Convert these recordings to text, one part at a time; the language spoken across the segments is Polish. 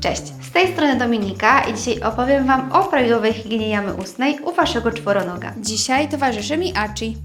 Cześć, z tej strony Dominika i dzisiaj opowiem Wam o prawidłowej higienie jamy ustnej u Waszego czworonoga. Dzisiaj towarzyszy mi Aci.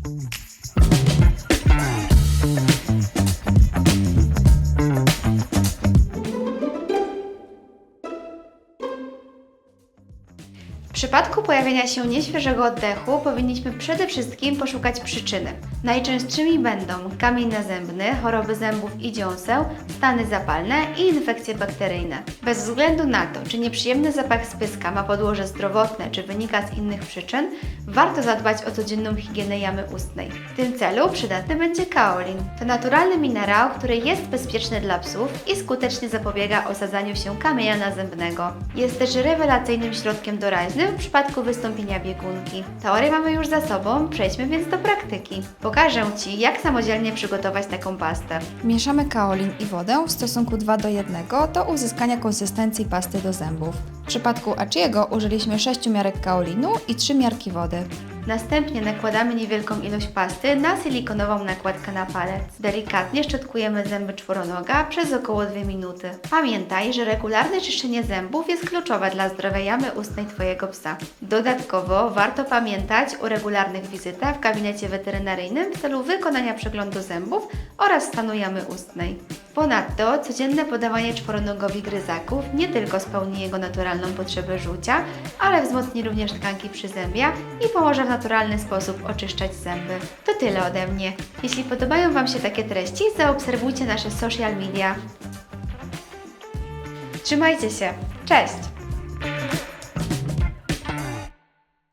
Przypadku pojawienia się nieświeżego oddechu powinniśmy przede wszystkim poszukać przyczyny. Najczęstszymi będą kamień nazębny, choroby zębów i dziąseł, stany zapalne i infekcje bakteryjne. Bez względu na to, czy nieprzyjemny zapach z pyska ma podłoże zdrowotne, czy wynika z innych przyczyn, warto zadbać o codzienną higienę jamy ustnej. W tym celu przydatny będzie kaolin. To naturalny minerał, który jest bezpieczny dla psów i skutecznie zapobiega osadzaniu się kamienia nazębnego. Jest też rewelacyjnym środkiem doraźnym w przypadku wystąpienia biegunki. Teorię mamy już za sobą, przejdźmy więc do praktyki. Pokażę Ci, jak samodzielnie przygotować taką pastę. Mieszamy kaolin i wodę w stosunku 2 do 1 do uzyskania konsystencji pasty do zębów. W przypadku Aciego użyliśmy 6 miarek kaolinu i 3 miarki wody. Następnie nakładamy niewielką ilość pasty na silikonową nakładkę na palec. Delikatnie szczotkujemy zęby czworonoga przez około 2 minuty. Pamiętaj, że regularne czyszczenie zębów jest kluczowe dla zdrowia jamy ustnej Twojego psa. Dodatkowo warto pamiętać o regularnych wizytach w gabinecie weterynaryjnym w celu wykonania przeglądu zębów oraz stanu jamy ustnej. Ponadto codzienne podawanie czworonogowi gryzaków nie tylko spełni jego naturalną potrzebę żucia, ale wzmocni również tkanki przyzębia i pomoże w naturalny sposób oczyszczać zęby. To tyle ode mnie. Jeśli podobają Wam się takie treści, zaobserwujcie nasze social media. Trzymajcie się. Cześć!